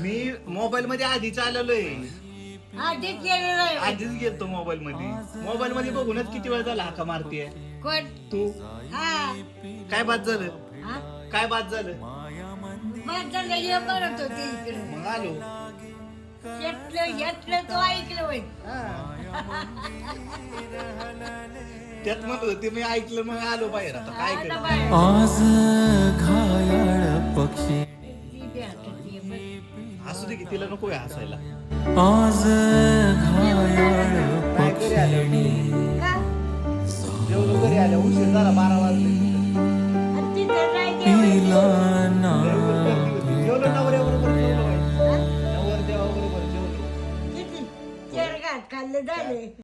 मी mobile मध्ये आधीच आलेलोय. आधीच गेलेलो आहे. आधीच गेलतो मोबाईल मध्ये मोबाईल मध्ये बघूनच किती वेळ झाला हाका मारतीये. कोण? तू? हा. काय बाद झालं? हा? काय बाद झालं? म्हणत होते इकडे. मग आलो. घेतलं घेतलं तो ऐकलं होय त्यात म्हणत होते मी ऐकलं मग आलो बाहेर. आता काय आता. आज असू दे की तिला नको आहे हसायला. आज घरी आल्या उशीर झाला बारा वाजले. तिला खाल्ले झाले